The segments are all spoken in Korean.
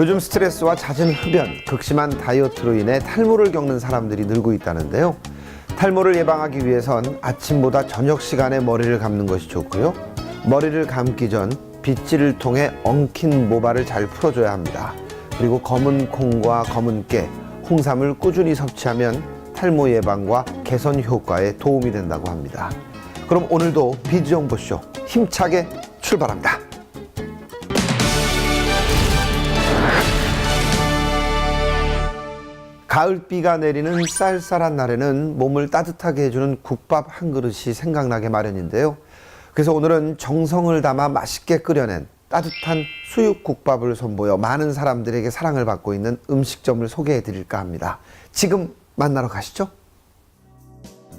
요즘 스트레스와 잦은 흡연, 극심한 다이어트로 인해 탈모를 겪는 사람들이 늘고 있다는데요. 탈모를 예방하기 위해선 아침보다 저녁 시간에 머리를 감는 것이 좋고요. 머리를 감기 전 빗질을 통해 엉킨 모발을 잘 풀어줘야 합니다. 그리고 검은 콩과 검은 깨, 홍삼을 꾸준히 섭취하면 탈모 예방과 개선 효과에 도움이 된다고 합니다. 그럼 오늘도 비정보쇼 힘차게 출발합니다. 가을비가 내리는 쌀쌀한 날에는 몸을 따뜻하게 해주는 국밥 한 그릇이 생각나게 마련인데요. 그래서 오늘은 정성을 담아 맛있게 끓여낸 따뜻한 수육국밥을 선보여 많은 사람들에게 사랑을 받고 있는 음식점을 소개해 드릴까 합니다. 지금 만나러 가시죠.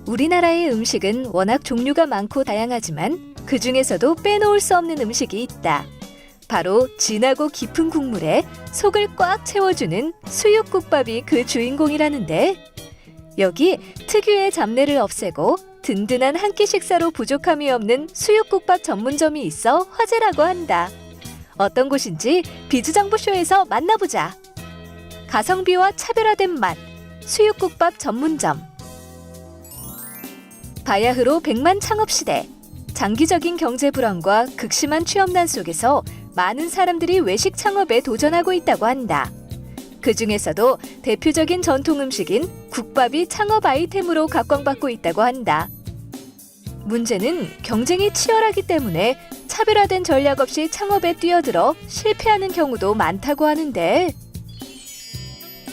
우리나라의 음식은 워낙 종류가 많고 다양하지만 그 중에서도 빼놓을 수 없는 음식이 있다. 바로 진하고 깊은 국물에 속을 꽉 채워주는 수육국밥이 그 주인공이라는데 여기 특유의 잡내를 없애고 든든한 한 끼 식사로 부족함이 없는 수육국밥 전문점이 있어 화제라고 한다. 어떤 곳인지 비주정보쇼에서 만나보자. 가성비와 차별화된 맛, 수육국밥 전문점. 바야흐로 백만 창업 시대. 장기적인 경제 불황과 극심한 취업난 속에서 많은 사람들이 외식 창업에 도전하고 있다고 한다. 그 중에서도 대표적인 전통 음식인 국밥이 창업 아이템으로 각광받고 있다고 한다. 문제는 경쟁이 치열하기 때문에 차별화된 전략 없이 창업에 뛰어들어 실패하는 경우도 많다고 하는데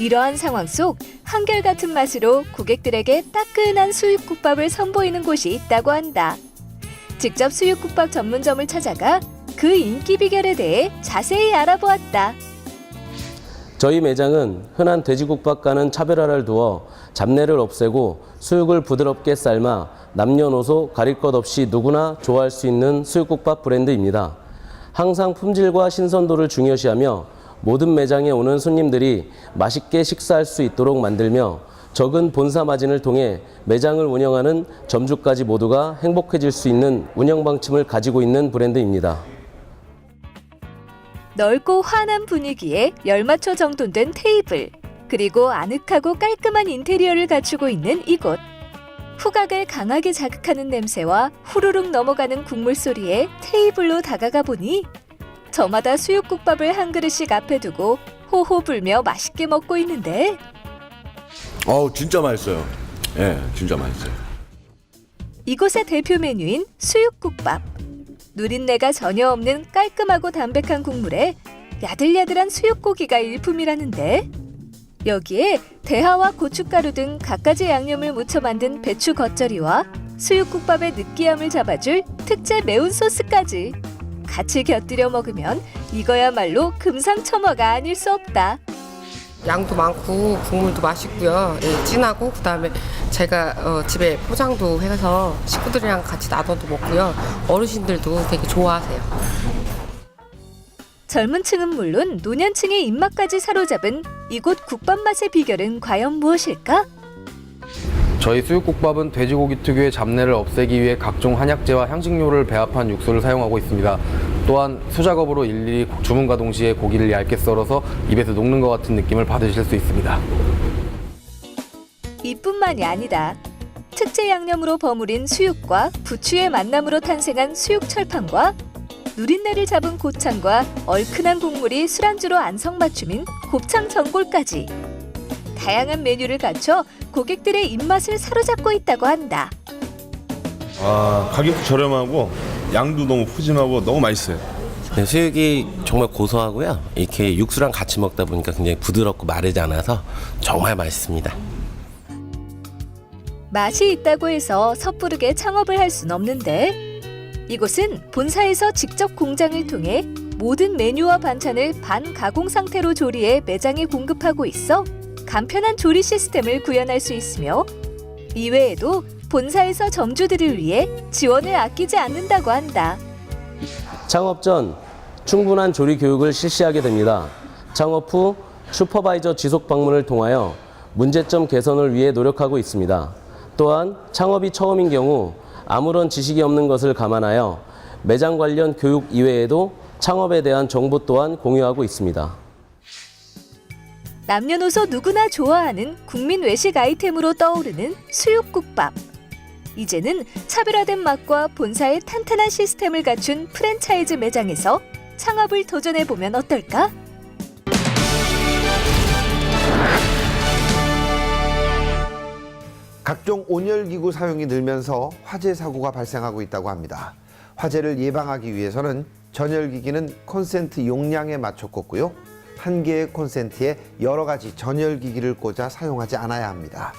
이러한 상황 속 한결같은 맛으로 고객들에게 따끈한 수육국밥을 선보이는 곳이 있다고 한다. 직접 수육국밥 전문점을 찾아가 그 인기 비결에 대해 자세히 알아보았다. 저희 매장은 흔한 돼지국밥과는 차별화를 두어 잡내를 없애고 수육을 부드럽게 삶아 남녀노소 가릴 것 없이 누구나 좋아할 수 있는 수육국밥 브랜드입니다. 항상 품질과 신선도를 중요시하며 모든 매장에 오는 손님들이 맛있게 식사할 수 있도록 만들며 적은 본사 마진을 통해 매장을 운영하는 점주까지 모두가 행복해질 수 있는 운영 방침을 가지고 있는 브랜드입니다. 넓고 환한 분위기에 열맞춰 정돈된 테이블, 그리고 아늑하고 깔끔한 인테리어를 갖추고 있는 이곳. 후각을 강하게 자극하는 냄새와 후루룩 넘어가는 국물 소리에 테이블로 다가가 보니 저마다 수육국밥을 한 그릇씩 앞에 두고 호호 불며 맛있게 먹고 있는데 어우 진짜 맛있어요. 예, 진짜 맛있어요. 이곳의 대표 메뉴인 수육국밥. 누린내가 전혀 없는 깔끔하고 담백한 국물에 야들야들한 수육고기가 일품이라는데 여기에 대하와 고춧가루 등 갖가지 양념을 묻혀 만든 배추 겉절이와 수육국밥의 느끼함을 잡아줄 특제 매운 소스까지 같이 곁들여 먹으면 이거야말로 금상첨화가 아닐 수 없다. 양도 많고 국물도 맛있고요. 예, 진하고 그다음에 제가 어, 집에 포장도 해서 식구들이랑 같이 나눠도 먹고요. 어르신들도 되게 좋아하세요. 젊은 층은 물론 노년층의 입맛까지 사로잡은 이곳 국밥 맛의 비결은 과연 무엇일까? 저희 수육국밥은 돼지고기 특유의 잡내를 없애기 위해 각종 한약재와 향신료를 배합한 육수를 사용하고 있습니다. 또한 수작업으로 일일이 주문과 동시에 고기를 얇게 썰어서 입에서 녹는 것 같은 느낌을 받으실 수 있습니다. 이뿐만이 아니다. 특제 양념으로 버무린 수육과 부추의 만남으로 탄생한 수육 철판과 누린내를 잡은 고창과 얼큰한 국물이 술안주로 안성맞춤인 곱창 전골까지 다양한 메뉴를 갖춰 고객들의 입맛을 사로잡고 있다고 한다. 아 가격도 저렴하고 양도 너무 푸짐하고 너무 맛있어요. 네, 수육이 정말 고소하고요. 이렇게 육수랑 같이 먹다 보니까 굉장히 부드럽고 마르지 않아서 정말 맛있습니다. 맛이 있다고 해서 섣부르게 창업을 할 순 없는데 이곳은 본사에서 직접 공장을 통해 모든 메뉴와 반찬을 반 가공 상태로 조리해 매장에 공급하고 있어 간편한 조리 시스템을 구현할 수 있으며 이외에도 본사에서 점주들을 위해 지원을 아끼지 않는다고 한다. 창업 전 충분한 조리 교육을 실시하게 됩니다. 창업 후 슈퍼바이저 지속 방문을 통하여 문제점 개선을 위해 노력하고 있습니다. 또한 창업이 처음인 경우 아무런 지식이 없는 것을 감안하여 매장 관련 교육 이외에도 창업에 대한 정보 또한 공유하고 있습니다. 남녀노소 누구나 좋아하는 국민 외식 아이템으로 떠오르는 수육국밥. 이제는 차별화된 맛과 본사의 탄탄한 시스템을 갖춘 프랜차이즈 매장에서 창업을 도전해 보면 어떨까? 각종 온열기구 사용이 늘면서 화재 사고가 발생하고 있다고 합니다. 화재를 예방하기 위해서는 전열기기는 콘센트 용량에 맞춰 꽂고요. 한 개의 콘센트에 여러 가지 전열기기를 꽂아 사용하지 않아야 합니다.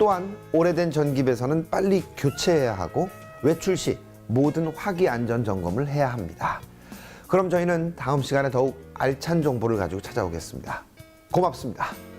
또한 오래된 전기배선은 빨리 교체해야 하고 외출 시 모든 화기 안전 점검을 해야 합니다. 그럼 저희는 다음 시간에 더욱 알찬 정보를 가지고 찾아오겠습니다. 고맙습니다.